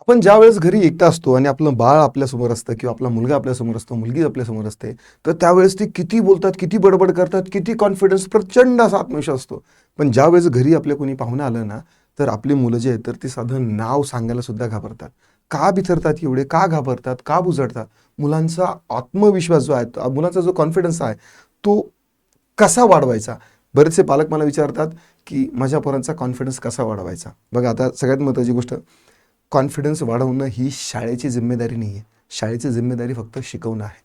आपण ज्या वेळेस घरी एकटा असतो आणि आपलं बाळ आपल्यासमोर असतं किंवा आपला मुलगा आपल्यासमोर असतो मुलगी आपल्यासमोर असते तर त्यावेळेस ते किती बोलतात किती बडबड करतात किती कॉन्फिडन्स प्रचंड असा आत्मविश्वास असतो. पण ज्यावेळेस घरी आपल्या कोणी पाहुणं आलं ना तर आपली मुलं जे आहेत तर ते साधं नाव सांगायला सुद्धा घाबरतात. का बिथरतात एवढे? का घाबरतात? का बुजडतात? मुलांचा आत्मविश्वास जो आहे तो- मुलांचा जो कॉन्फिडन्स आहे तो कसा वाढवायचा? बरेचसे पालक मला विचारतात की माझ्या पोरांचा कॉन्फिडन्स कसा वाढवायचा? बघा आता सगळ्यात महत्त्वाची गोष्ट कॉन्फिडन्स वाढवणं ही शाळेची जिम्मेदारी नाही आहे. शाळेची जिम्मेदारी फक्त शिकवणं आहे.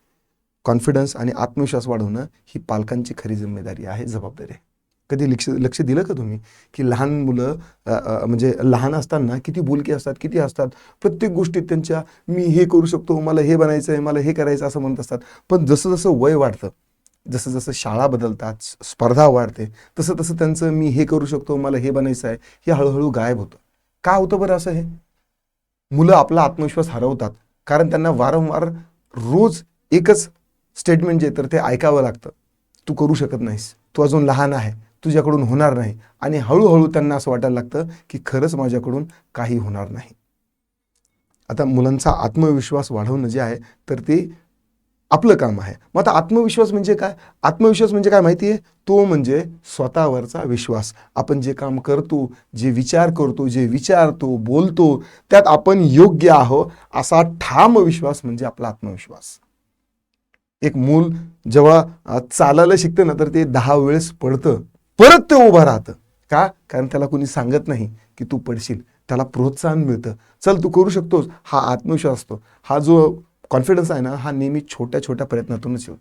कॉन्फिडन्स आणि आत्मविश्वास वाढवणं ही पालकांची खरी जिम्मेदारी आहे जबाबदारी आहे. कधी लक्ष लक्ष दिलं का तुम्ही? की लहान मुलं म्हणजे लहान असताना किती बोलकी असतात किती असतात? प्रत्येक गोष्टीत त्यांच्या मी हे करू शकतो मला हे बनायचं आहे मला हे करायचं असं म्हणत असतात. पण जसं जसं वय वाढतं जसं जसं शाळा बदलतात स्पर्धा वाढते तसं तसं त्यांचं मी हे करू शकतो मला हे बनायचं आहे हे हळूहळू गायब होतं. का होतं बरं असं हे? मुलं आपला आत्मविश्वास हरवतात. कारण त्यांना वारंवार रोज एकच स्टेटमेंट जे तर ते ऐकावं लागतं. तू करू शकत नाहीस. तू अजून लहान आहे. तुझ्याकडून होणार नाही. आणि हळूहळू त्यांना असं वाटायला लागतं की खरंच माझ्याकडून काही होणार नाही. आता मुलांचा आत्मविश्वास वाढवणं जे आहे तर ते आपलं काम आहे. मग आता आत्मविश्वास म्हणजे काय? आत्मविश्वास म्हणजे काय माहिती आहे तो म्हणजे स्वतःवरचा विश्वास. आपण जे काम करतो जे विचार करतो जे विचारतो बोलतो त्यात आपण योग्य आहो असा ठाम विश्वास म्हणजे आपला आत्मविश्वास. एक मूल जेव्हा चालायला शिकतं ना तर ते दहा वेळेस पडतं. परत ते उभं राहतं. का? कारण त्याला कोणी सांगत नाही की तू पडशील. त्याला प्रोत्साहन मिळतं. चल तू करू शकतोस. हा आत्मविश्वास असतो. हा जो कॉन्फिडन्स आहे ना हा नेहमी छोट्या छोट्या प्रयत्नातूनच येतो.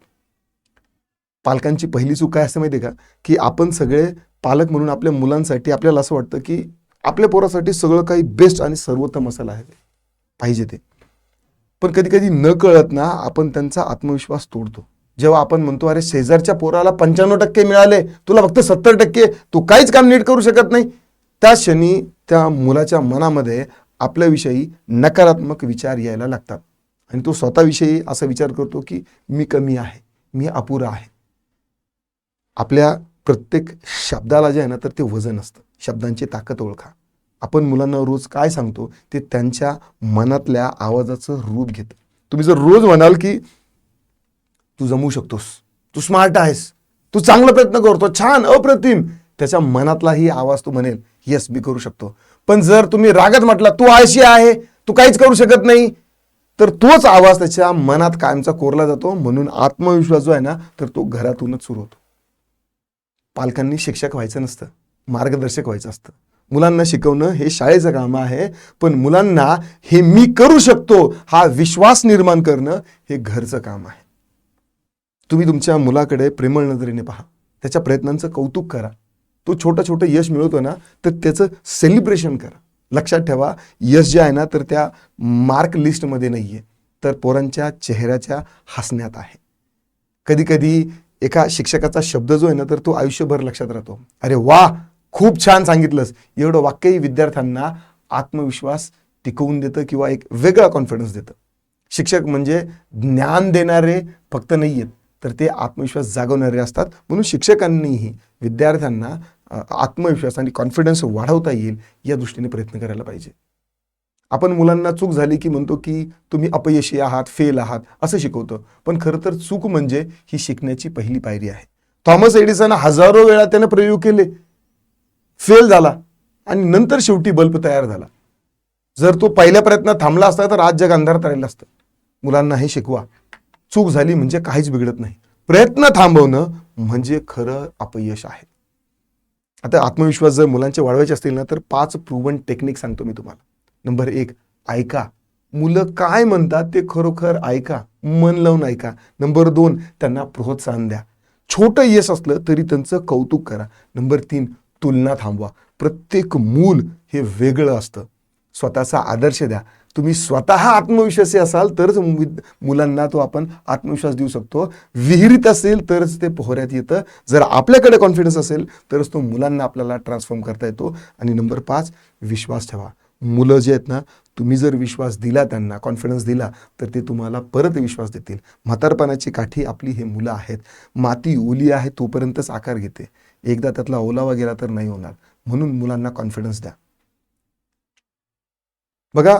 पालकांची पहिली चूक काय असते माहिती आहे का? की आपण सगळे पालक म्हणून आपल्या मुलांसाठी आपल्याला असं वाटतं की आपल्या पोरासाठी सगळं काही बेस्ट आणि सर्वोत्तम असायला आहे पाहिजे ते. पण कधी कधी न कळत ना आपण त्यांचा आत्मविश्वास तोडतो. जेव्हा आपण म्हणतो अरे शेजारच्या पोराला पंच्याण्णव टक्के मिळाले तुला फक्त सत्तर टक्के तू काहीच काम नीट करू शकत नाही. त्या क्षणी त्या मुलाच्या मनामध्ये आपल्याविषयी नकारात्मक विचार यायला लागतात. आणि तो स्वतःविषयी असा विचार करतो की मी कमी आहे मी अपुरा आहे. आपल्या प्रत्येक शब्दाला जे आहे ना तर ते वजन असतं. शब्दांची ताकद ओळखा. आपण मुलांना रोज काय सांगतो ते त्यांच्या मनातल्या आवाजाचं रूप घेतं. तुम्ही जर रोज म्हणाल की तू जमू शकतोस तू स्मार्ट आहेस तू चांगला प्रयत्न करतो छान अप्रतिम. त्याच्या मनातलाही आवाज तू म्हणेल येस मी करू शकतो. पण जर तुम्ही रागत म्हटला तू आळशी आहे तू काहीच करू शकत नाही तर तोच आवाज त्याच्या मनात कायमचा कोरला जातो म्हणून आत्मविश्वास जो आहे ना तर तो घरातूनच सुरू होतो. पालकांनी शिक्षक व्हायचं नसतं मार्गदर्शक व्हायचं असतं. मुलांना शिकवणं हे शाळेचं काम आहे पण मुलांना हे मी करू शकतो हा विश्वास निर्माण करणं हे घरचं काम आहे. तुम्ही तुमच्या मुलाकडे प्रेमळ नजरेने पहा. त्याच्या प्रयत्नांचं कौतुक करा. तो छोटं छोटं यश मिळवतो ना तर त्याचं सेलिब्रेशन करा. लक्षात ठेवा यश जे आहे ना तर त्या मार्क लिस्टमध्ये नाही आहे तर पोरांच्या चेहऱ्याच्या हसण्यात आहे. कधीकधी एका शिक्षकाचा शब्द जो आहे ना तर तो आयुष्यभर लक्षात राहतो. अरे वा खूप छान सांगितलंस. एवढं वाक्यही विद्यार्थ्यांना आत्मविश्वास टिकवून देतं किंवा एक वेगळा कॉन्फिडन्स देतं. शिक्षक म्हणजे ज्ञान देणारे फक्त नाही आहेत तर ते आत्मविश्वास जागवणारे असतात. म्हणून शिक्षकांनीही विद्यार्थ्यांना आत्मविश्वास आणि कॉन्फिडन्स वाढवता येईल या दृष्टीने प्रयत्न करायला पाहिजे. आपण मुलांना चूक झाली की म्हणतो की तुम्ही अपयशी आहात फेल आहात असं शिकवतो. पण खरं तर चूक म्हणजे ही शिकण्याची पहिली पायरी आहे. थॉमस एडिसन हजारो वेळा त्याने प्रयोग केले. फेल झाला आणि नंतर शेवटी बल्ब तयार झाला. जर तो पहिल्या प्रयत्नात थांबला असता तर आज जग अंधारात राहिलं असतं. मुलांना हे शिकवा. चूक झाली म्हणजे काहीच बिघडत नाही. प्रयत्न थांबवणं म्हणजे खरं अपयश आहे. आता आत्मविश्वास जर मुलांचे वाढवायचे असतील ना तर पाच प्रूवन टेक्निक सांगतो मी तुम्हाला. नंबर एक ऐका. मुलं काय म्हणतात ते खरोखर ऐका. मन लावून ऐका. नंबर दोन त्यांना प्रोत्साहन द्या. छोटं यश असलं तरी त्यांचं कौतुक करा. नंबर तीन तुलना थांबवा. प्रत्येक मूल हे वेगळं असतं. स्वतःचा आदर्श द्या. तुम्ही स्वतः आत्मविश्वासी असाल तरच मुलांना तो आपण आत्मविश्वास देऊ शकतो. विहिरीत असेल तरच ते पोहऱ्यात येतं. जर आपल्याकडे कॉन्फिडन्स असेल तरच तो मुलांना आपल्याला ट्रान्सफॉर्म करता येतो. आणि नंबर पाच विश्वास ठेवा. मुलं जे आहेत ना तुम्ही जर विश्वास दिला त्यांना कॉन्फिडन्स दिला तर ते तुम्हाला परत विश्वास देतील. म्हातारपणाची काठी आपली हे मुलं आहेत. माती ओली आहे तोपर्यंतच आकार घेते. एकदा त्यातला ओलावा गेला तर नाही होणार. म्हणून मुलांना कॉन्फिडन्स द्या. बघा